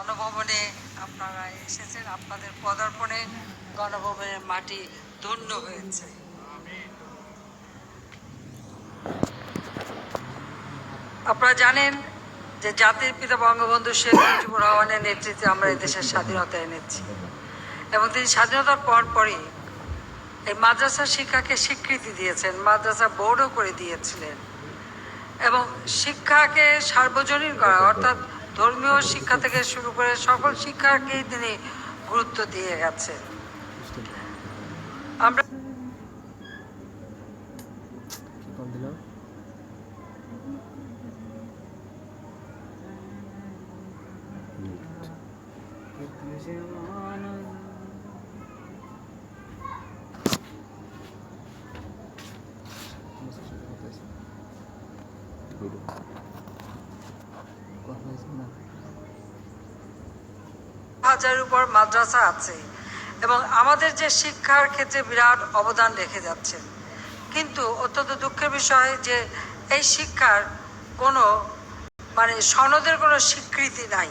গণভবনে আপনারা এসেছেন। আপনাদের পদার্পণে গণভবনের মাটি ধন্য হয়েছে। আপনারা জানেন যে জাতির পিতা বঙ্গবন্ধু শেখ মুজিবুর রহমানের নেতৃত্বে আমরা দেশের স্বাধীনতা এনেছি। এবং তিনি স্বাধীনতার পর পরই এই মাদ্রাসা শিক্ষাকে স্বীকৃতি দিয়েছেন, মাদ্রাসা বোর্ডও করে দিয়েছিলেন। এবং শিক্ষাকে সার্বজনীন করা, অর্থাৎ ধর্মীয় শিক্ষা থেকে শুরু করে সকল শিক্ষাকেই তিনি গুরুত্ব দিয়ে গেছেন। আমরা কি কল দিল হাজারের উপর মাদ্রাসা আছে এবং আমাদের যে শিক্ষার ক্ষেত্রে বিরাট অবদান রেখে কিন্তু অত্যন্ত দুঃখের বিষয় যে এই শিক্ষার কোনো মানে সনদের কোনো স্বীকৃতি নাই।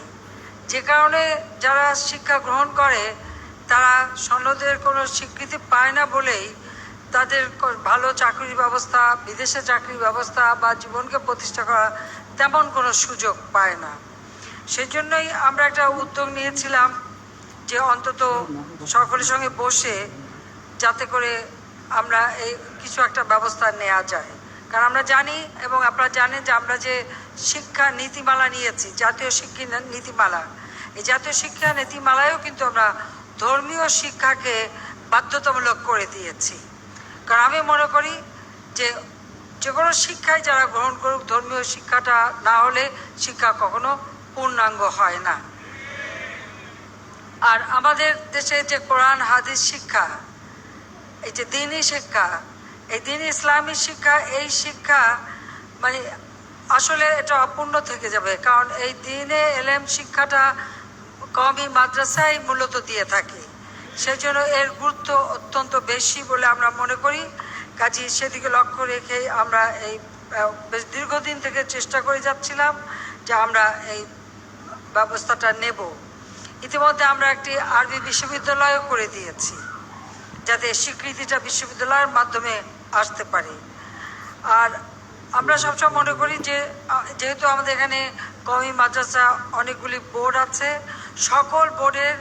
যে কারণে যারা শিক্ষা গ্রহণ করে, তারা সনদের কোনো স্বীকৃতি পায় না বলেই তাদের ভালো চাকরির ব্যবস্থা, বিদেশে চাকরির ব্যবস্থা বা জীবনকে প্রতিষ্ঠা করা তেমন কোনো সুযোগ পায় না। সেই জন্যই আমরা একটা উদ্যোগ নিয়েছিলাম যে অন্তত সকলের সঙ্গে বসে যাতে করে আমরা এই কিছু একটা ব্যবস্থা নেওয়া যায়। কারণ আমরা জানি এবং আপনারা জানেন যে আমরা যে শিক্ষা নীতিমালা নিয়েছি, জাতীয় শিক্ষা নীতিমালা, এই জাতীয় শিক্ষা নীতিমালায়ও কিন্তু আমরা ধর্মীয় শিক্ষাকে বাধ্যতামূলক করে দিয়েছি। কারণ আমি মনে করি যে যে কোনো শিক্ষায় যারা গ্রহণ করুক, ধর্মীয় শিক্ষাটা না হলে শিক্ষা কখনো পূর্ণাঙ্গ হয় না। আর আমাদের দেশে যে কোরআন, হাদিস শিক্ষা, এই যে দিনই শিক্ষা, এই দিন ইসলামী শিক্ষা, এই শিক্ষা মানে আসলে এটা অপূর্ণ থেকে যাবে। কারণ এই দিনে এলেম শিক্ষাটা কমই মাদ্রাসায় মূলত দিয়ে থাকে। সেই জন্য এর গুরুত্ব অত্যন্ত বেশি বলে আমরা মনে করি। কাজে সেদিকে লক্ষ্য রেখে আমরা এই বেশ দীর্ঘদিন থেকে চেষ্টা করে যাচ্ছিলাম যে আমরা এই ব্যবস্থাটা নেব। ইতিমধ্যে আমরা একটি আরবি বিশ্ববিদ্যালয়ও করে দিয়েছি, যাতে স্বীকৃতিটা বিশ্ববিদ্যালয়ের মাধ্যমে আসতে পারে। আর আমরা সবসময় মনে করি যে যেহেতু আমাদের এখানে কমি মাদ্রাসা অনেকগুলি বোর্ড আছে, সকল বোর্ডের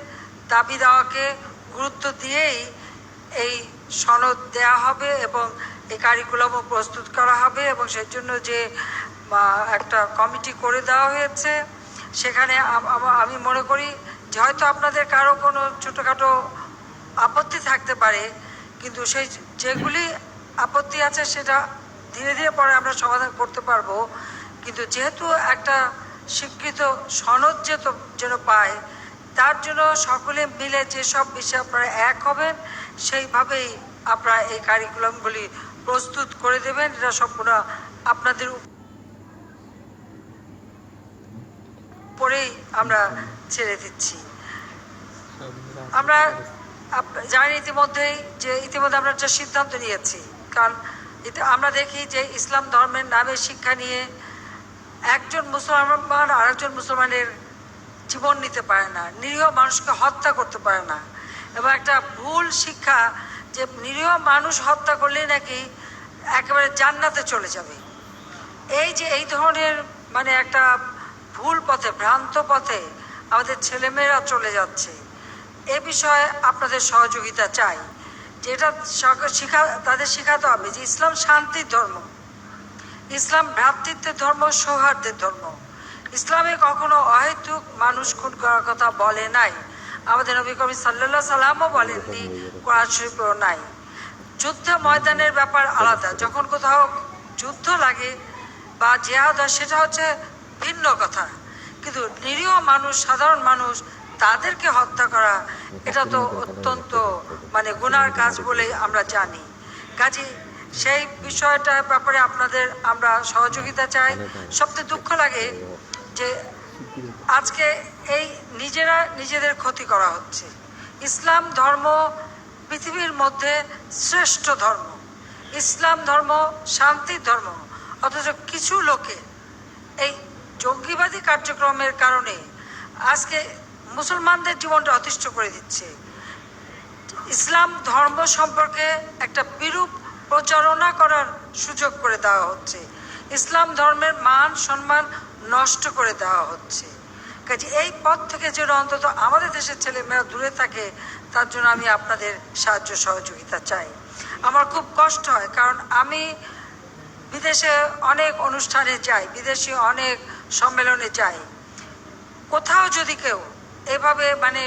দাবি দেওয়াকে গুরুত্ব দিয়েই এই সনদ দেয়া হবে এবং এই কারিকুলামও প্রস্তুত করা হবে এবং সেই জন্য যে একটা কমিটি করে দেওয়া হয়েছে, সেখানে আম- মনে করি যে হয়তো আপনাদের কারও কোনো ছোটোখাটো আপত্তি থাকতে পারে, কিন্তু সেই যেগুলি আপত্তি আছে সেটা ধীরে ধীরে পরে আমরা সমাধান করতে পারব। কিন্তু যেহেতু একটা স্বীকৃত সনদ যেত, যেন পায় তার জন্য সকলে মিলে যেসব বিষয়ে আপনারা এক হবেন, সেইভাবেই আপনারা এই কারিকুলামগুলি প্রস্তুত করে দেবেন। এটা সম্পূর্ণ আপনাদের উপরেই আমরা ছেড়ে দিচ্ছি। আমরা জানি ইতিমধ্যেই যে ইতিমধ্যে আমরা একটা সিদ্ধান্ত নিয়েছি, কারণ আমরা দেখি যে ইসলাম ধর্মের নামে শিক্ষা নিয়ে একজন মুসলমান, আরেকজন মুসলমানের জীবন নিতে পারে না, নিরীহ মানুষকে হত্যা করতে পারে না। এবং একটা ভুল শিক্ষা যে নিরীহ মানুষ হত্যা করলেই নাকি একেবারে জান্নাতে চলে যাবে। এই যে এই ধরনের মানে একটা ভুল পথে, ভ্রান্ত পথে আমাদের ছেলেমেয়েরা চলে যাচ্ছে, এ বিষয়ে আপনাদের সহযোগিতা চাই। যেটা শিখা, তাদের শেখাতে হবে যে ইসলাম শান্তির ধর্ম, ইসলাম ভ্রাতৃত্বের ধর্ম, সৌহার্দ্যের ধর্ম। ইসলামে কখনো অহেতুক মানুষ খুন করার কথা বলে নাই। আমাদের নবী কবি সাল্লাহ সাল্লামও বলেননি, কোরআন শরীফেও নাই। যুদ্ধ ময়দানের ব্যাপার আলাদা। যখন কোথাও যুদ্ধ লাগে বা জেহাদ হয়, সেটা হচ্ছে ভিন্ন কথা। কিন্তু নিরীহ মানুষ, সাধারণ মানুষ তাদেরকে হত্যা করা, এটা তো অত্যন্ত মানে গুনার কাজ বলেই আমরা জানি। কাজে, সেই বিষয়টার ব্যাপারে আপনাদের আমরা সহযোগিতা চাই। সবচেয়ে দুঃখ লাগে যে আজকে এই নিজেরা নিজেদের ক্ষতি করা হচ্ছে। ইসলাম ধর্ম পৃথিবীর মধ্যে শ্রেষ্ঠ ধর্ম। ইসলাম ধর্ম শান্তির ধর্ম। অথচ কিছু লোকে এই জঙ্গিবাদী কার্যক্রমের কারণে আজকে মুসলমানদের জীবনটা অতিষ্ঠ করে দিচ্ছে। ইসলাম ধর্ম সম্পর্কে একটা বিরূপ প্রচারণা করার সুযোগ করে দেওয়া হচ্ছে। ইসলাম ধর্মের মান, সম্মান নষ্ট করে দেওয়া হচ্ছে। কাজে এই পথ থেকে যেন অন্তত আমাদের দেশের ছেলেমেয়েরা দূরে থাকে, তার জন্য আমি আপনাদের সাহায্য সহযোগিতা চাই। আমার খুব কষ্ট হয়, কারণ আমি বিদেশে অনেক অনুষ্ঠানে যাই, বিদেশি অনেক সম্মেলনে যাই। কোথাও যদি কেউ এভাবে মানে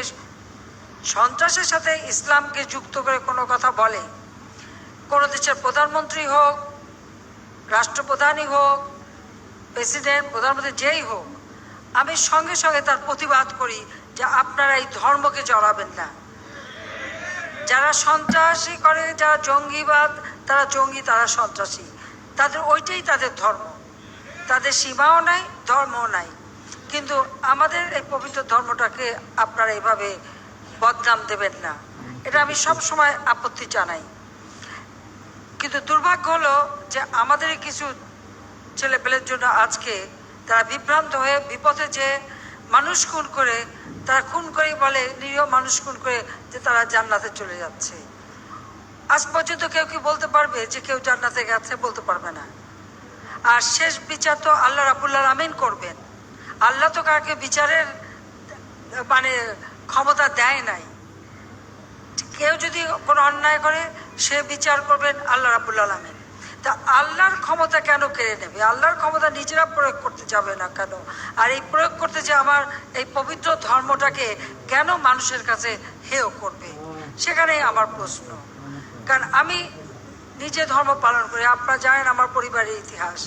সন্ত্রাসের সাথে ইসলামকে যুক্ত করে কোনো কথা বলে, কোনো দেশের প্রধানমন্ত্রী হোক, রাষ্ট্রপ্রধানই হোক প্রেসিডেন্ট, প্রধানমন্ত্রী যেই হোক, আমি সঙ্গে সঙ্গে তার প্রতিবাদ করি যে আপনারা এই ধর্মকে জড়াবেন না। যারা সন্ত্রাসী করে, যারা জঙ্গিবাদ, তারা জঙ্গি, তারা সন্ত্রাসী। তাদের, ওইটাই তাদের ধর্ম। তাদের সীমাও নাই, ধর্মও নাই। কিন্তু আমাদের এই পবিত্র ধর্মটাকে আপনারা এভাবে বদনাম দেবেন না। এটা আমি সব সময় আপত্তি জানাই। কিন্তু দুর্ভাগ্য হলো যে আমাদের কিছু ছেলেপেলের জন্য আজকে তারা বিভ্রান্ত হয়ে বিপথে যে মানুষ খুন করে, তারা খুন করেই বলে, নিরীহ মানুষ খুন করে যে তারা জান্নাতে চলে যাচ্ছে। আজ পর্যন্ত কেউ কি বলতে পারবে যে কেউ জান্নাতে গেছে বলতে পারবে না। আর শেষ বিচার তো আল্লাহ রাবুল্লাহ আমিন করবেন। আল্লাহ তো কাকে বিচারের মানে ক্ষমতা দেয় নাই। কেউ যদি কোনো অন্যায় করে, সে বিচার করবেন আল্লাহ রাবুল আলমিন। তা আল্লাহর ক্ষমতা কেন কেড়ে নেবে? আল্লাহর ক্ষমতা নিজেরা প্রয়োগ করতে যাবে না কেন? আর এই প্রয়োগ করতে যে আমার এই পবিত্র ধর্মটাকে কেন মানুষের কাছে হেয় করবে? সেখানেই আমার প্রশ্ন। কারণ আমি নিজে ধর্ম পালন করি, আপনারা জানেন আমার পরিবারের ইতিহাস।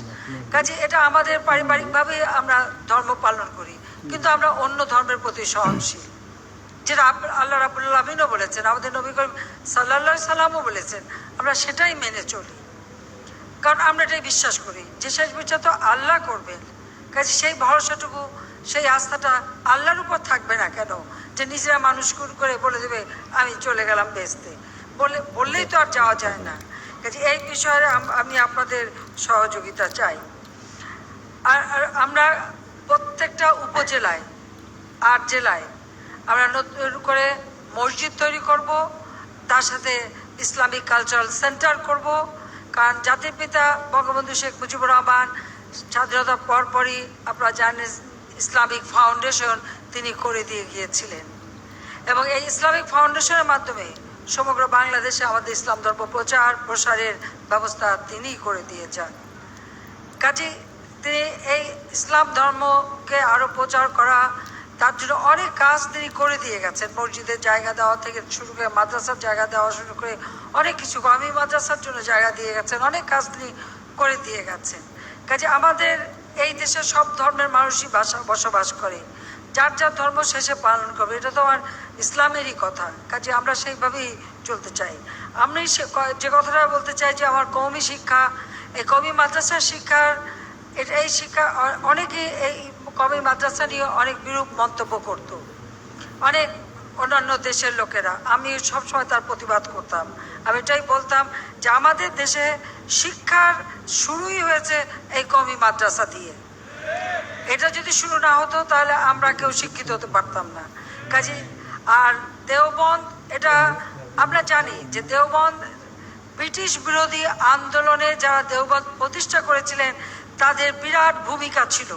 কাজে এটা আমাদের পারিবারিকভাবে আমরা ধর্ম পালন করি, কিন্তু আমরা অন্য ধর্মের প্রতি সহনশীল। যেটা আল্লাহ রাবুল্লাহ আমিনও বলেছেন, আমাদের নবী করিম সাল্লাহ সাল্লামও বলেছেন, আমরা সেটাই মেনে চলি। কারণ আমরা এটাই বিশ্বাস করি, যে শেষ বিচার তো আল্লাহ করবেন। কাজে সেই ভরসাটুকু, সেই আস্থাটা আল্লাহর উপর থাকবে না কেন? যে নিজেরা মানুষ করে বলে দেবে, আমি চলে গেলাম বেচতে। বলে, বললেই তো আর যাওয়া যায় না। কাজে এই বিষয়ে আমি আপনাদের সহযোগিতা চাই। আর আর আমরা প্রত্যেকটা উপজেলায়, আট জেলায় আমরা নতুন করে মসজিদ তৈরি করব, তার সাথে ইসলামিক কালচারাল সেন্টার করব কারণ জাতির পিতা বঙ্গবন্ধু শেখ মুজিবুর রহমান স্বাধীনতার পরপরই আপনারা জানেন, ইসলামিক ফাউন্ডেশন তিনি করে দিয়ে গিয়েছিলেন। এবং এই ইসলামিক ফাউন্ডেশনের মাধ্যমে সমগ্র বাংলাদেশে আমাদের ইসলাম ধর্ম প্রচার, প্রসারের ব্যবস্থা তিনিই করে দিয়ে যান। কাজে তিনি এই ইসলাম ধর্মকে আরও প্রচার করা তার জন্য অনেক কাজ তিনি করে দিয়ে গেছেন। মসজিদের জায়গা দেওয়া থেকে শুরু করে মাদ্রাসার জায়গা দেওয়া শুরু করে অনেক কিছু আমি মাদ্রাসার জন্য জায়গা দিয়ে গেছেন, অনেক কাজ তিনি করে দিয়ে গেছেন। কাজে আমাদের এই দেশে সব ধর্মের মানুষই বাসা বসবাস করে। যার যার ধর্ম শেষে পালন করবে। এটা তো আমার ইসলামেরই কথা। কাজে আমরা সেইভাবেই চলতে চাই। আমি যে কথাটা বলতে চাই যে আমার কৌমি শিক্ষা, এই কৌমি মাদ্রাসার শিক্ষার এটা এই শিক্ষা অনেকে এই কবি মাদ্রাসা নিয়ে অনেক বিরূপ মন্তব্য করত। অনেক অন্যান্য দেশের লোকেরা। আমি সবসময় তার প্রতিবাদ করতাম। আমি এটাই বলতাম যে আমাদের দেশে শিক্ষার শুরুই হয়েছে এই কমি মাদ্রাসা দিয়ে। এটা যদি শুরু না হতো, তাহলে আমরা কেউ শিক্ষিত হতে পারতাম না। কাজে আর দেওবন্দ, এটা আমরা জানি যে দেওবন্দ, ব্রিটিশ বিরোধী আন্দোলনে যারা দেওবন্দ প্রতিষ্ঠা করেছিলেন, তাদের বিরাট ভূমিকা ছিল।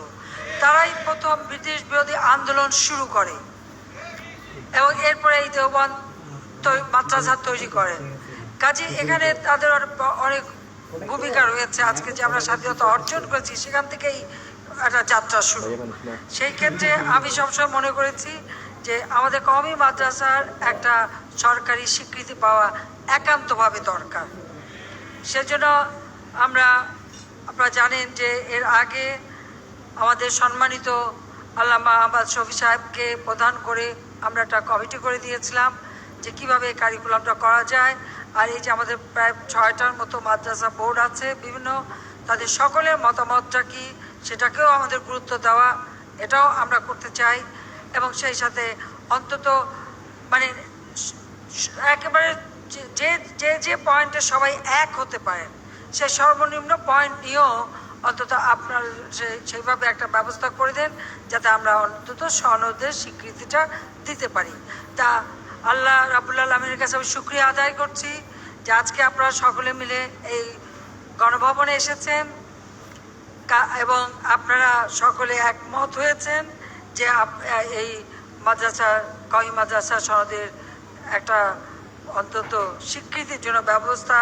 তারাই প্রথম ব্রিটিশ বিরোধী আন্দোলন শুরু করে এবং এরপরে এই দেওবন্দ তৈ- মাদ্রাসা তৈরি করেন কাজে এখানে তাদের অনেক- ভূমিকা রয়েছে আজকে যে আমরা স্বাধীনতা অর্জন করেছি, সেখান থেকেই একটা যাত্রা শুরু। সেই ক্ষেত্রে আমি সবসময় মনে করেছি যে আমাদের কওমি মাদ্রাসার একটা সরকারি স্বীকৃতি পাওয়া একান্তভাবে দরকার। সেজন্য আমরা, আপনারা জানেন যে এর আগে আমাদের সম্মানিত আল্লামা আহমদ শফি সাহেবকে প্রধান করে আমরা একটা কমিটি করে দিয়েছিলাম যে কীভাবে কারিকুলামটা করা যায়। আর এই যে আমাদের প্রায় ছয়টার মতো মাদ্রাসা বোর্ড আছে, বিভিন্ন তাদের সকলের মতামতটা কি সেটাকেও আমাদের গুরুত্ব দেওয়া, এটাও আমরা করতে চাই। এবং সেই সাথে অন্তত মানে একেবারে যে- যে যে পয়েন্টে সবাই এক হতে পারেন সে সর্বনিম্ন পয়েন্ট নিয়েও অন্তত আপনার সেইভাবে একটা ব্যবস্থা করে দেন যাতে আমরা অন্তত সনদের স্বীকৃতিটা দিতে পারি। তা আল্লাহ রাবুল্লাহ আলমীর কাছে আমি শুক্রিয়া আদায় করছি যে আজকে আপনারা সকলে মিলে এই গণভবনে এসেছেন। এবং আপনারা সকলে একমত হয়েছেন যে এই মাদ্রাসা কমি মাদ্রাসা সনদের একটা অন্তত স্বীকৃতির জন্য ব্যবস্থা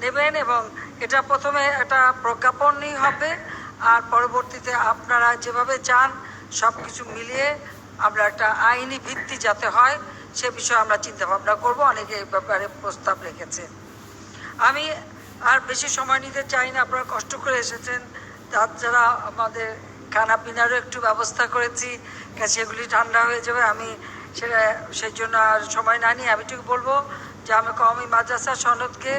নেবেন এবং এটা প্রথমে একটা প্রজ্ঞাপনই হবে, আর পরবর্তীতে আপনারা যেভাবে চান সব কিছু মিলিয়ে আমরা একটা আইনি ভিত্তি যাতে হয়, সে বিষয়ে আমরা চিন্তা ভাবনা করব। অনেকে এই ব্যাপারে প্রস্তাব রেখেছেন। আমি আর বেশি সময় নিতে চাই না, আপনারা কষ্ট করে এসেছেন। তাছাড়া আমাদের খানা পিনারও একটু ব্যবস্থা করেছি সেগুলি ঠান্ডা হয়ে যাবে, আমি সেটা সেই জন্য আর সময় না নিয়ে আমি ঠিক বলব যে আমি কওমি মাদ্রাসা সনদকে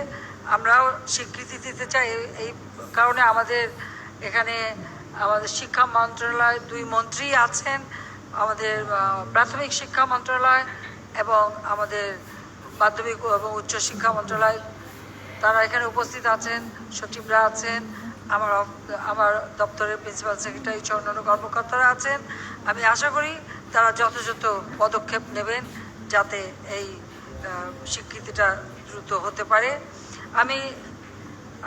আমরাও স্বীকৃতি দিতে চাই। এই- কারণে আমাদের এখানে আমাদের শিক্ষা মন্ত্রণালয় দুই মন্ত্রী আছেন, আমাদের প্রাথমিক শিক্ষা মন্ত্রণালয় এবং আমাদের মাধ্যমিক এবং উচ্চ শিক্ষা মন্ত্রণালয়। তারা এখানে উপস্থিত আছেন, সচিবরা আছেন, আমার আমার দপ্তরের প্রিন্সিপাল সেক্রেটারি সহ অন্যান্য কর্মকর্তারা আছেন। আমি আশা করি তারা যথাযথ পদক্ষেপ নেবেন যাতে এই স্বীকৃতিটা দ্রুত হতে পারে। আমি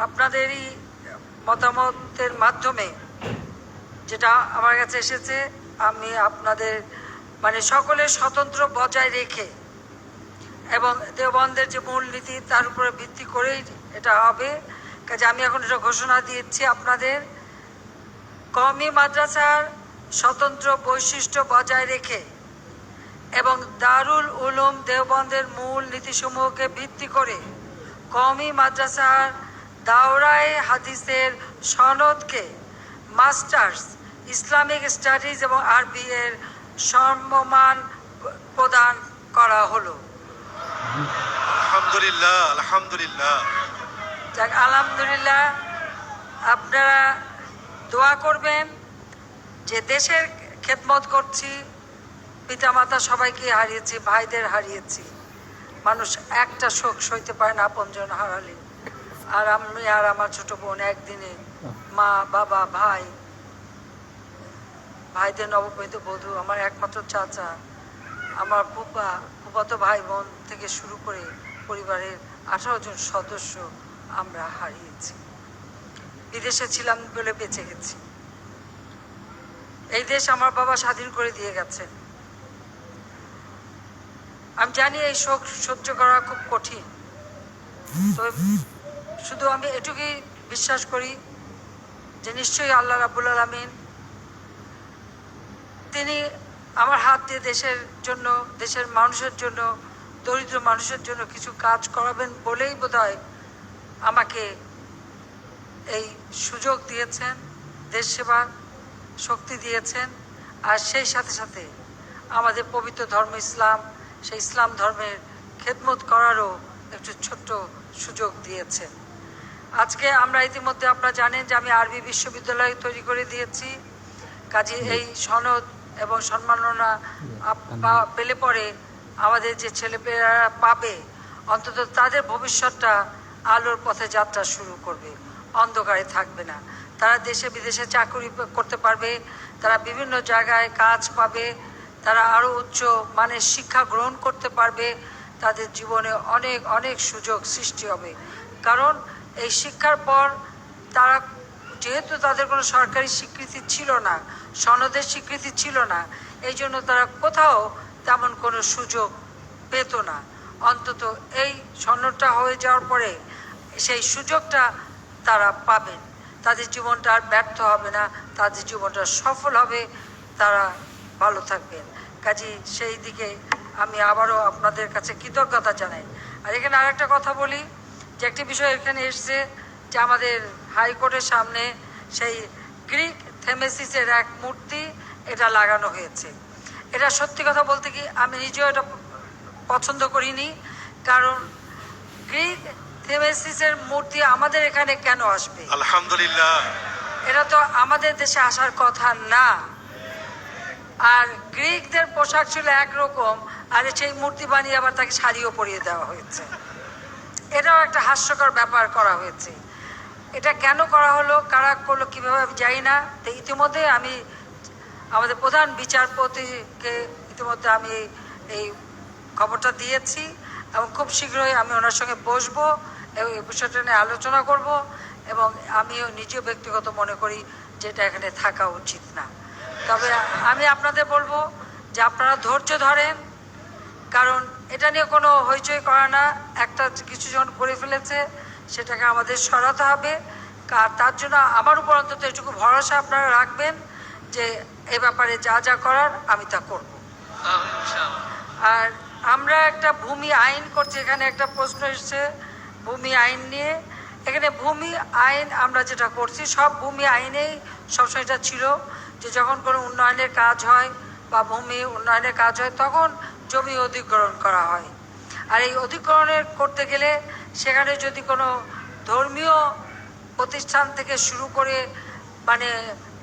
আপনাদেরই মতামতের মাধ্যমে যেটা আমার কাছে এসেছে, আমি আপনাদের মানে সকলের স্বতন্ত্র বজায় রেখে এবং দেওবন্দের যে মূলনীতি তার উপরে ভিত্তি করেই এটা হবে। কাজে আমি এখন এটা ঘোষণা দিয়েছি আপনাদের। কমি মাদ্রাসার স্বতন্ত্র বৈশিষ্ট্য বজায় রেখে এবং দারুল উলুম দেওবন্দের মূল নীতিসমূহকে ভিত্তি করে কমি মাদ্রাসার দাওরায় হাদিসের সনদকে মাস্টার্স ইসলামিক স্টাডিজ এবং আরবি এর সম্মান প্রদান করা হলো। আলহামদুলিল্লাহ আলহামদুলিল্লাহ। যাক আলহামদুলিল্লাহ আপনারা দোয়া করবেন যে দেশের খেদমত করছি পিতামাতা সবাইকে হারিয়েছি ভাইদের হারিয়েছি। মানুষ একটা শোক সইতে পারে না আপনজন হারালে। আর আমি আর আমার ছোট বোন একদিনে মা, বাবা, ভাই, ভাইদের নববিত বধূ, আমার একমাত্র চাচা, আমার ফুপা ফুপাতো ভাই বোন থেকে শুরু করে পরিবারের আঠারো জন সদস্য আমরা হারিয়েছি। বিদেশে ছিলাম বলে বেঁচে গেছি। এই দেশ আমার বাবা স্বাধীন করে দিয়ে গেছেন। আমি জানি এই শোক সহ্য করা খুব কঠিন। তো শুধু আমি এটুকুই বিশ্বাস করি যে নিশ্চয়ই আল্লাহ রাবুল আলমিন তিনি আমার হাত দিয়ে দেশের জন্য, দেশের মানুষের জন্য, দরিদ্র মানুষের জন্য কিছু কাজ করাবেন বলেই বোধহয় আমাকে এই সুযোগ দিয়েছেন, দেশ সেবার শক্তি দিয়েছেন। আর সেই সাথে সাথে আমাদের পবিত্র ধর্ম ইসলাম সেই ইসলাম ধর্মের খেদমত করারও একটু ছোট্ট সুযোগ দিয়েছেন আজকে আমরা ইতিমধ্যে আপনারা জানেন যে আমি আরবি বিশ্ববিদ্যালয় তৈরি করে দিয়েছি। কাজে এই সনদ এবং সম্মাননা পেলে পরে আমাদের যে ছেলেমেয়েরা পাবে অন্তত তাদের ভবিষ্যৎটা আলোর পথে যাত্রা শুরু করবে অন্ধকারে থাকবে না। তারা দেশে বিদেশে চাকরি করতে পারবে তারা বিভিন্ন জায়গায় কাজ পাবে তারা আরও উচ্চ মানের শিক্ষা গ্রহণ করতে পারবে, তাদের জীবনে অনেক অনেক সুযোগ সৃষ্টি হবে। কারণ এই শিক্ষার পর তারা, যেহেতু তাদের কোনো সরকারি স্বীকৃতি ছিল না, সনদের স্বীকৃতি ছিল না, এই জন্য তারা কোথাও তেমন কোনো সুযোগ পেত না। অন্তত এই সনদটা হয়ে যাওয়ার পরে সেই সুযোগটা তারা পাবেন। তাদের জীবনটা আর ব্যর্থ হবে না, তাদের জীবনটা সফল হবে, তারা ভালো থাকবেন। কাজে সেই দিকে আমি আবারও আপনাদের কাছে কৃতজ্ঞতা জানাই। আর এখানে আরেকটা কথা বলি যে একটি বিষয় এখানে এসছে যে আমাদের হাইকোর্টের সামনে সেই গ্রিক থেমেসিসের এক মূর্তি এটা লাগানো হয়েছে। এটা সত্যি কথা বলতে কি আমি নিজেও এটা পছন্দ করিনি কারণ গ্রিক থেমেসিসের মূর্তি আমাদের এখানে কেন আসবে? আলহামদুলিল্লাহ। এটা তো আমাদের দেশে আসার কথা না। আর গ্রিকদের পোশাক ছিল একরকম, আর সেই মূর্তি বানিয়ে আবার তাকে শাড়িও পরিয়ে দেওয়া হয়েছে। এটাও একটা হাস্যকর ব্যাপার করা হয়েছে। এটা কেন করা হলো, কারা করল, কীভাবে আমি জানি না। তো ইতিমধ্যে আমি, আমাদের প্রধান বিচারপতিকে ইতিমধ্যে আমি এই খবরটা দিয়েছি, এবং খুব শীঘ্রই আমি ওনার সঙ্গে বসবো এবং এই বিষয়টা নিয়ে আলোচনা করব, এবং আমিও নিজেও ব্যক্তিগত মনে করি যে এটা এখানে থাকা উচিত না। তবে আমি আপনাদের বলব যে আপনারা ধৈর্য ধরেন, কারণ এটা নিয়ে কোনো হইচই করা না। একটা কিছু জন করে ফেলেছে, সেটাকে আমাদের সরাতে হবে। আর তার জন্য আমার উপর অন্তত এটুকু ভরসা আপনারা রাখবেন যে এ ব্যাপারে যা যা করার আমি তা করব। আর আমরা একটা ভূমি আইন করছি, এখানে একটা প্রশ্ন এসেছে ভূমি আইন নিয়ে। এখানে ভূমি আইন আমরা যেটা করছি, সব ভূমি আইনেই সবসময় এটা ছিল। যে যখন কোনো উন্নয়নের কাজ হয় বা ভূমি উন্নয়নের কাজ হয়, তখন জমি অধিগ্রহণ করা হয়। আর এই অধিগ্রহণের করতে গেলে সেখানে যদি কোনো ধর্মীয় প্রতিষ্ঠান থেকে শুরু করে মানে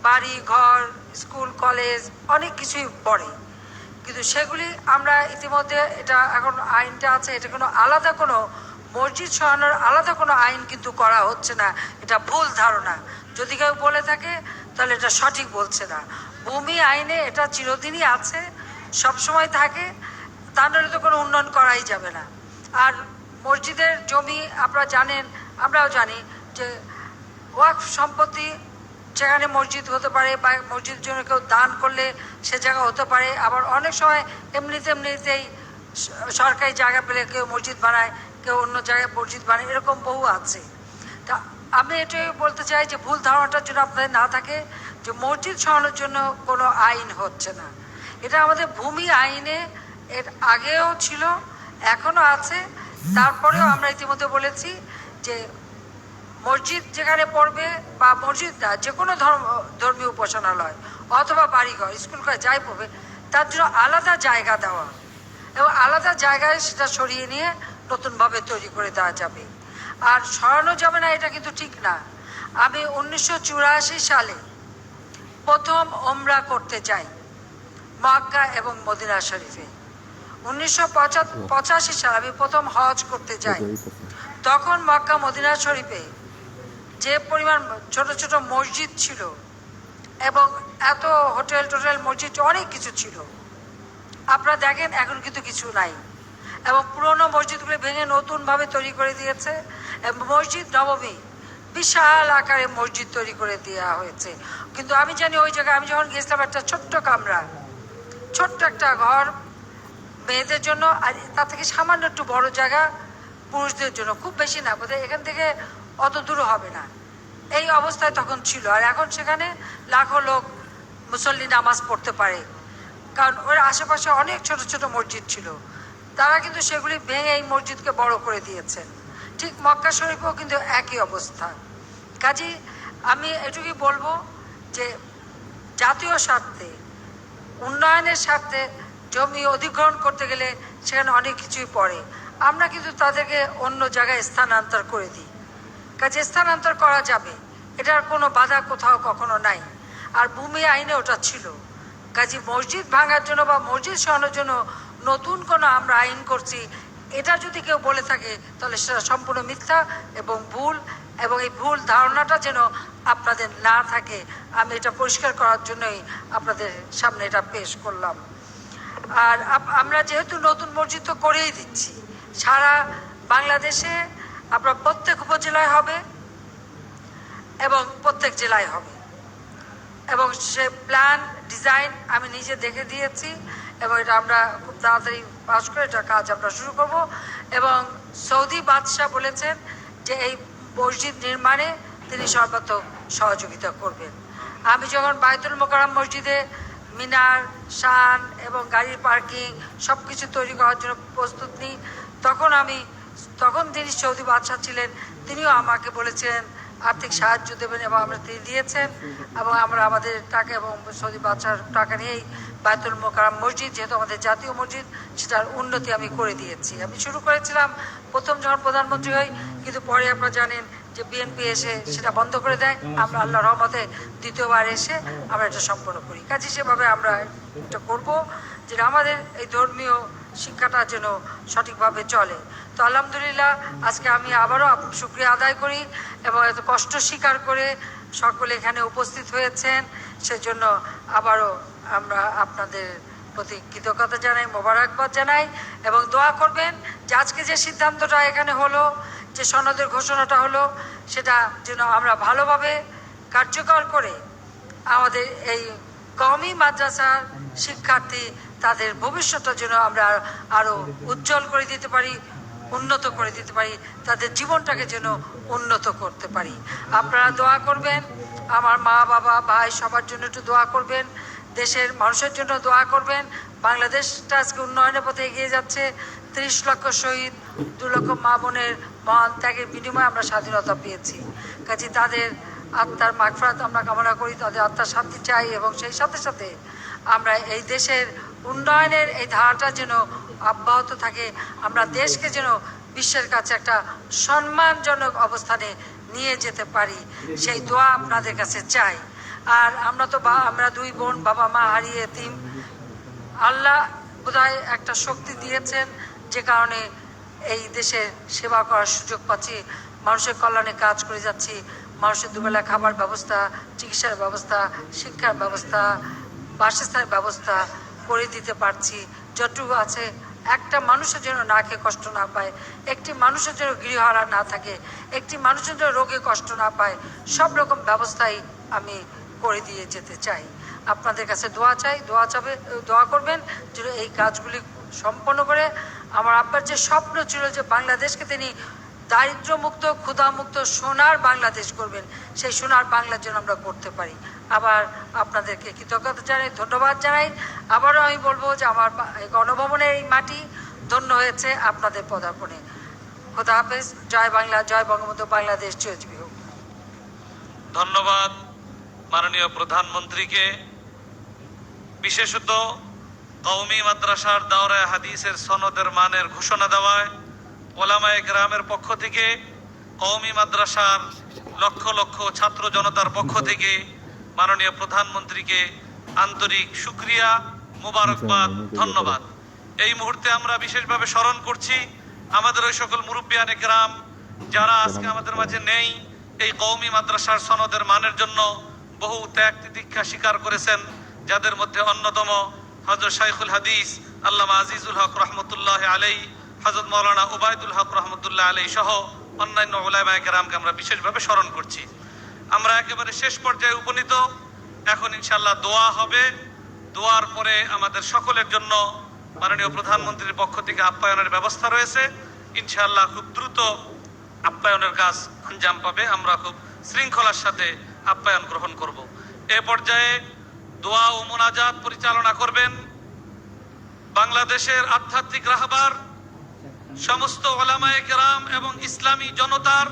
বাড়ি, ঘর, স্কুল, কলেজ, অনেক কিছুই পড়ে। কিন্তু সেগুলি আমরা ইতিমধ্যে এটা এখন আইনটা আছে, এটা কোনো আলাদা কোনো মসজিদ সরানোর আলাদা কোনো আইন কিন্তু করা হচ্ছে না। এটা ভুল ধারণা। যদি কেউ বলে থাকে তাহলে এটা সঠিক বলছে না। ভূমি আইনে এটা চিরদিনই আছে, সবসময় থাকে তা নাহলে তো কোনো উন্নয়ন করাই যাবে না। আর মসজিদের জমি আপনারা জানেন, আমরাও জানি যে ওয়াক সম্পত্তি সেখানে মসজিদ হতে পারে বা মসজিদের জন্য কেউ দান করলে সে জায়গা হতে পারে। আবার অনেক সময় এমনিতে এমনিতেই সরকারি জায়গা পেলে কেউ মসজিদ বানায়, কেউ অন্য জায়গায় মসজিদ বানায়, এরকম বহু আছে। আমি এটাই বলতে চাই যে ভুল ধারণাটার জন্য আপনাদের না থাকে যে মসজিদ সরানোর জন্য কোনো আইন হচ্ছে না। এটা আমাদের ভূমি আইনে এর আগেও ছিল, এখনও আছে। তারপরেও আমরা ইতিমধ্যে বলেছি যে মসজিদ যেখানে পড়বে বা মসজিদ না, যে কোনো ধর্ম, ধর্মীয় উপাসনালয় অথবা বাড়িঘর, স্কুল করে যাই পড়বে, তার জন্য আলাদা জায়গা দেওয়া। এবং আলাদা জায়গায় সেটা সরিয়ে নিয়ে নতুনভাবে তৈরি করে দেওয়া যাবে। আর সরানো যাবে না এটা কিন্তু ঠিক না। আমি উনিশশো চুরাশি সালে প্রথম ওমরা করতে যাই মক্কা এবং মদিনা শরীফে। উনিশশো পঁচাশি সালে আমি প্রথম হজ করতে যাই তখন মক্কা মদিনা শরীফে যে পরিমাণ ছোট ছোট মসজিদ ছিল এবং এত হোটেল টোটেল মসজিদ অনেক কিছু ছিল। আপনারা দেখেন এখন কিন্তু কিছু নাই। এবং পুরনো মসজিদগুলো ভেঙে নতুনভাবে তৈরি করে দিয়েছে। মসজিদ নবমী। বিশাল আকারে মসজিদ তৈরি করে দেওয়া হয়েছে। কিন্তু আমি জানি ওই জায়গায় আমি যখন গেছিলাম একটা ছোট্ট কামরা, ছোট্ট একটা ঘর মেয়েদের জন্য, আর তার থেকে সামান্য একটু বড় জায়গা পুরুষদের জন্য। খুব বেশি না, বোধহয় এখান থেকে অত দূর হবে না। এই অবস্থায় তখন ছিল। আর এখন সেখানে লাখো লোক মুসল্লি নামাজ পড়তে পারে। কারণ ওর আশেপাশে অনেক ছোট ছোট মসজিদ ছিল। তারা কিন্তু সেগুলি ভেঙে এই মসজিদকে বড় করে দিয়েছেন। ঠিক মক্কা শরীফেও কিন্তু একই অবস্থা। কাজী আমি এটুকুই বলব যে জাতীয় স্বার্থে, উন্নয়নের স্বার্থে জমি অধিগ্রহণ করতে গেলে সেখানে অনেক কিছুই পড়ে। আমরা কিন্তু তাদেরকে অন্য জায়গায় স্থানান্তর করে দিই। কাজে স্থানান্তর করা যাবে, এটার কোনো বাধা কোথাও কখনো নাই। আর ভূমি আইনে ওটা ছিল। কাজে মসজিদ ভাঙার জন্য বা মসজিদ সরানোর জন্য নতুন কোনো আমরা আইন করছি এটা যদি কেউ বলে থাকে, তাহলে সেটা সম্পূর্ণ মিথ্যা এবং ভুল এবং এই ভুল ধারণাটা যেন আপনাদের না থাকে। আমি এটা পরিষ্কার করার জন্যই আপনাদের সামনে এটা পেশ করলাম। আর আমরা যেহেতু নতুন মসজিদ তো করেই দিচ্ছি। সারা বাংলাদেশে আপনার প্রত্যেক উপজেলায় হবে এবং প্রত্যেক জেলায় হবে। এবং সে প্ল্যান, ডিজাইন আমি নিজে দেখে দিয়েছি। এবং এটা আমরা খুব তাড়াতাড়ি পাশ করে এটা কাজ আমরা শুরু করব। এবং সৌদি বাদশাহ বলেছেন যে এই মসজিদ নির্মাণে তিনি সর্বাত্মক সহযোগিতা করবেন। আমি যখন বায়তুল মোকাররম মসজিদে মিনার, শান এবং গাড়ির পার্কিং সব কিছু তৈরি করার জন্য প্রস্তুত নিই, তখন আমি, তখন তিনি সৌদি বাদশাহ ছিলেন, তিনিও আমাকে বলেছিলেন আর্থিক সাহায্য দেবেন এবং আমরা তিনি দিয়েছেন এবং আমরা আমাদের টাকা এবং সৌদি বাদশার টাকা নিয়েই বায়তুল মোকারাম মসজিদ, যেহেতু আমাদের জাতীয় মসজিদ, সেটার উন্নতি আমি করে দিয়েছি। আমি শুরু করেছিলাম প্রথম যখন প্রধানমন্ত্রী হই, কিন্তু পরে আপনারা জানেন যে বিএনপি এসে সেটা বন্ধ করে দেয়। আমরা আল্লাহ রহমতে দ্বিতীয়বার এসে আমরা এটা সম্পন্ন করি। কাজে সেভাবে আমরা এটা করব যেটা আমাদের এই ধর্মীয় শিক্ষাটা যেন সঠিকভাবে চলে। তো আলহামদুলিল্লাহ, আজকে আমি আবারও শুক্রিয়া আদায় করি এবং এত কষ্ট স্বীকার করে সকলে এখানে উপস্থিত হয়েছেন, সেজন্য আবারও আমরা আপনাদের প্রতি কৃতজ্ঞতা জানাই, মোবারকবাদ জানাই এবং দোয়া করবেন যে আজকে যে সিদ্ধান্তটা এখানে হলো, যে সনদের ঘোষণাটা হলো, সেটা যেন আমরা ভালোভাবে কার্যকর করে আমাদের এই কওমি মাদ্রাসার শিক্ষার্থী তাদের ভবিষ্যৎটা যেন আমরা আরও উজ্জ্বল করে দিতে পারি, উন্নত করে দিতে পারি, তাদের জীবনটাকে যেন উন্নত করতে পারি। আপনারা দোয়া করবেন, আমার মা বাবা ভাই সবার জন্য একটু দোয়া করবেন। দেশের মানুষের জন্য দোয়া করবেন। বাংলাদেশটা আজকে উন্নয়নের পথে এগিয়ে যাচ্ছে। ত্রিশ লক্ষ শহীদ, দু লক্ষ মা বোনের মহান ত্যাগের বিনিময়ে আমরা স্বাধীনতা পেয়েছি। কাজে তাদের আত্মার মাগফরাত আমরা কামনা করি, তাদের আত্মার শান্তি চাই এবং সেই সাথে সাথে আমরা এই দেশের উন্নয়নের এই ধারাটা যেন অব্যাহত থাকে, আমরা দেশকে যেন বিশ্বের কাছে একটা সম্মানজনক অবস্থানে নিয়ে যেতে পারি। সেই দোয়া আপনাদের কাছে চাই। আর আমরা তো আমরা দুই বোন, বাবা, মা হারিয়ে তিন। আল্লাহ বোধহয় একটা শক্তি দিয়েছেন যে কারণে এই দেশের সেবা করার সুযোগ পাচ্ছি। মানুষের কল্যাণে কাজ করে যাচ্ছি। মানুষের দুবেলা খাবার ব্যবস্থা, চিকিৎসার ব্যবস্থা, শিক্ষার ব্যবস্থা, বাসস্থানের ব্যবস্থা করে দিতে পারছি। যতটুকু আছে, একটা মানুষের যেন না খেয়ে কষ্ট না পায়, একটি মানুষের জন্য গৃহহারা না থাকে, একটি মানুষের যেন রোগে কষ্ট না পায়, সব রকম ব্যবস্থাই আমি করে দিয়ে যেতে চাই। আপনাদের কাছে দোয়া চাই, দোয়া চাবে, দোয়া করবেন যেন এই কাজগুলি সম্পন্ন করে। আমার আব্বার যে স্বপ্ন ছিল যে বাংলাদেশকে তিনি দারিদ্র্যমুক্ত, ক্ষুধামুক্ত সোনার বাংলাদেশ করবেন, সেই সোনার বাংলার জন্য আমরা করতে পারি। আবার আপনাদেরকে কৃতজ্ঞতা জানাই, ধন্যবাদ জানাই। আবারও আমি বলব যে আমার গণভবনের এই মাটি ধন্য হয়েছে আপনাদের পদার্পণে। খোদা হাফেজ, জয় বাংলা, জয় বঙ্গবন্ধু, বাংলাদেশ চিরজীবী হোক। ধন্যবাদ। মাননীয় প্রধানমন্ত্রীকে বিশেষত কওমি মাদ্রাসার দাওরায় হাদিসের সনদের মানের ঘোষণা দেওয়ায় ওলামায়ে গ্রামের পক্ষ থেকে কওমি মাদ্রাসার লক্ষ লক্ষ ছাত্র জনতার পক্ষ থেকে মাননীয় প্রধানমন্ত্রীকে আন্তরিক সুক্রিয়া মোবারকবাদ ধন্যবাদ। এই মুহূর্তে আমরা বিশেষভাবে স্মরণ করছি আমাদের ওই সকল মুরব্বিয়ান গ্রাম যারা আজকে আমাদের মাঝে নেই এই কওমি মাদ্রাসার সনদের মানের জন্য বহু ত্যাগ তিতিক্ষা স্বীকার করেছেন, যাদের মধ্যে অন্যতম হজরত শাইখুল হাদিস, আল্লামা আজিজুল হক রহমতুল্লাহ আলাই হজরত মৌলানা উবায়দুল হক রহমতুল্লাহ আলাই সহ অন্যান্য ওলামায় কেরামকে আমরা বিশেষভাবে স্মরণ করছি। আমরা একেবারে শেষ পর্যায়ে উপনীত। এখন ইনশাল্লাহ দোয়া হবে। দোয়ার পরে আমাদের সকলের জন্য মাননীয় প্রধানমন্ত্রীর পক্ষ থেকে আপ্যায়নের ব্যবস্থা রয়েছে। ইনশাআল্লাহ খুব দ্রুত আপ্যায়নের কাজ আঞ্জাম পাবে। আমরা খুব শৃঙ্খলার সাথে আপ্যায়ন গ্রহণ করব। এ পর্যায়ে দোয়া ও মোনাজাত পরিচালনা করবেন বাংলাদেশের আধ্যাত্মিক রাহবার সমস্ত ওলামায়ে কেরাম এবং ইসলামী জনতার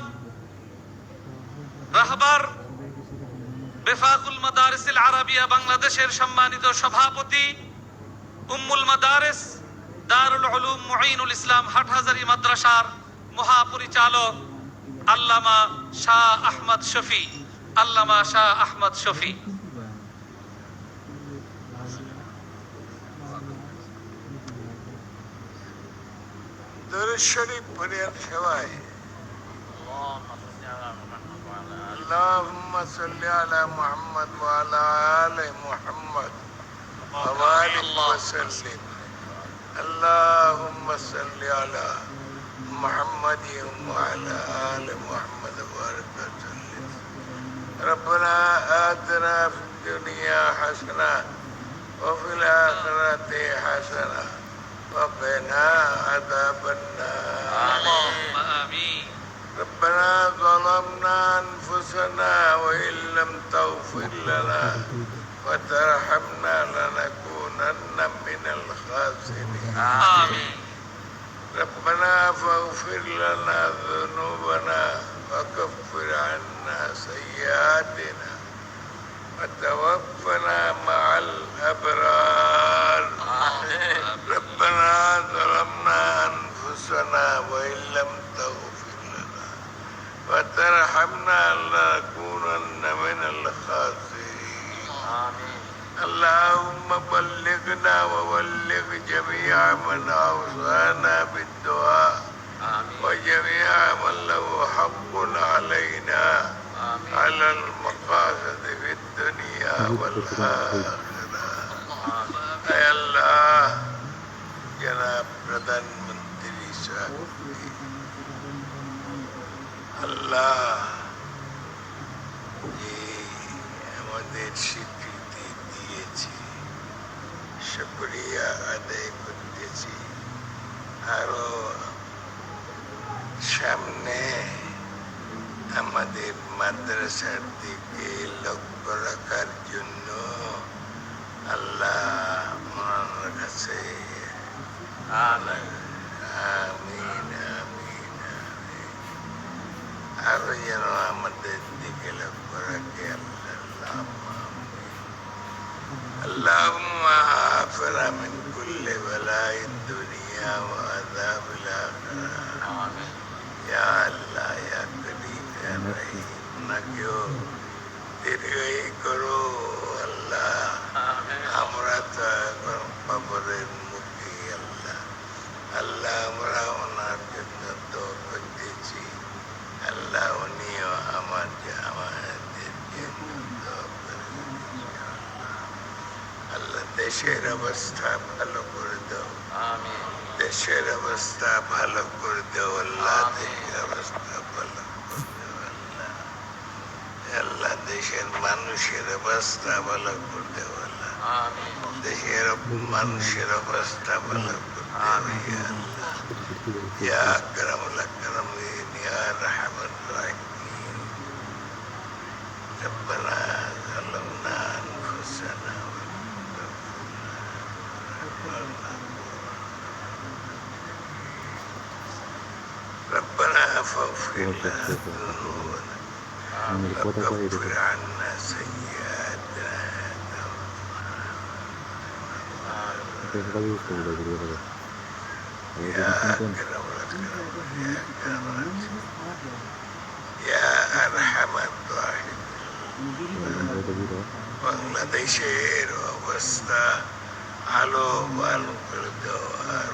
রাহবার বেফাকুল মাদারিসিল আরাবিয়া বাংলাদেশের সম্মানিত সভাপতি উম্মুল মাদারিস দারুল উলুম মুঈনুল ইসলাম হাটহাজারি মাদ্রাসার মহাপরিচালক আল্লামা শাহ আহমদ শফি। আল্লামা শাহ আহমদ শফি দরুদ শরীফ পড়িয়ার সেবায় اللهم صل على محمد وعلى آل محمد وبارك وسلم اللهم صل على محمد وعلى آل محمد وبارك وسلم ربنا آتنا في الدنيا حسنة وفي الآخرة حسنة وقنا عذاب النار. آمين. ربنا ظلمنا أنفسنا وإن لم تغفر لنا وترحمنا لنكونن من الخاسرين. آمين. ربنا فاغفر لنا ذنوبنا وكفر عنا سيئاتنا وتوفنا مع الأبرار. ربنا ظلمنا أنفسنا وإن لم تغفر لنا وترحمنا لنكونن من الخاسرين. اللهم بلغنا وبلغ وجميع من أوصانا بالدعاء. وجميع من له حق علينا على المقاصد في الدنيا والآخرة أي الله جناب প্রধানমন্ত্রী সাহেব আল্লাহ যে আমাদের স্বীকৃতি দিয়েছি শুক্রিয়া আদায় করতেছি আরো সামনে আমাদের মাদ্রাসার দিকে লক্ষ্য রাখার জন্য আল্লাহ ওনার কাছে আমিন। আমিন আরও যেন আমাদের দিকে লক্ষ্য রাখে আল্লাহ আল্লাহ। يا أكرم الأكرمين يا أرحم الراحمين ربنا ظلمنا أنفسنا ربنا فاغفر لنا ذنوبنا وكفر عنا سيئاتنا يا أكرم বাংলাদেশের অবস্থা আলো বাল করে দেওয়ার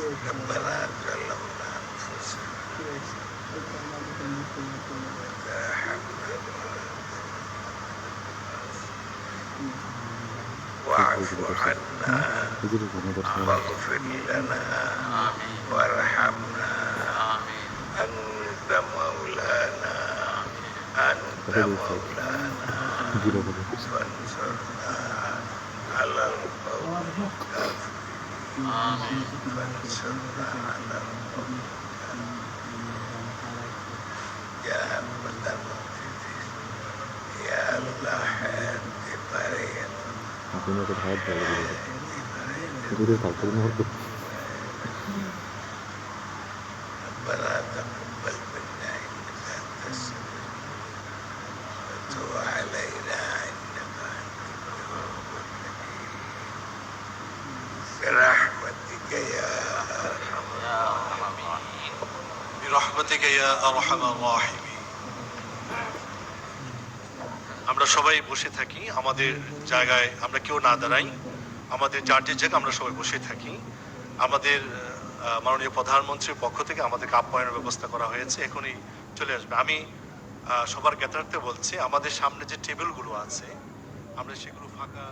ربنا ظلمنا انفسنا وإذا حملنا واعف عنا واغفر لنا وارحمنا أنت مولانا أنت مولانا فانصرنا على Aku mau ke tempat dulu. Gue udah takut mau أرحم الراحمين আমরা সবাই বসে থাকি আমাদের জায়গায় আমরা কেউ না দাঁড়াই আমাদের যার যে জায়গায় আমরা সবাই বসে থাকি আমাদের আহ, মাননীয় প্রধানমন্ত্রীর পক্ষ থেকে আমাদেরকে আপ্যায়নের ব্যবস্থা করা হয়েছে এখনই চলে আসবে আমি আহ, সবার জ্ঞাতার্থে বলছি আমাদের সামনে যে টেবিলগুলো আছে আমরা সেগুলো ফাঁকা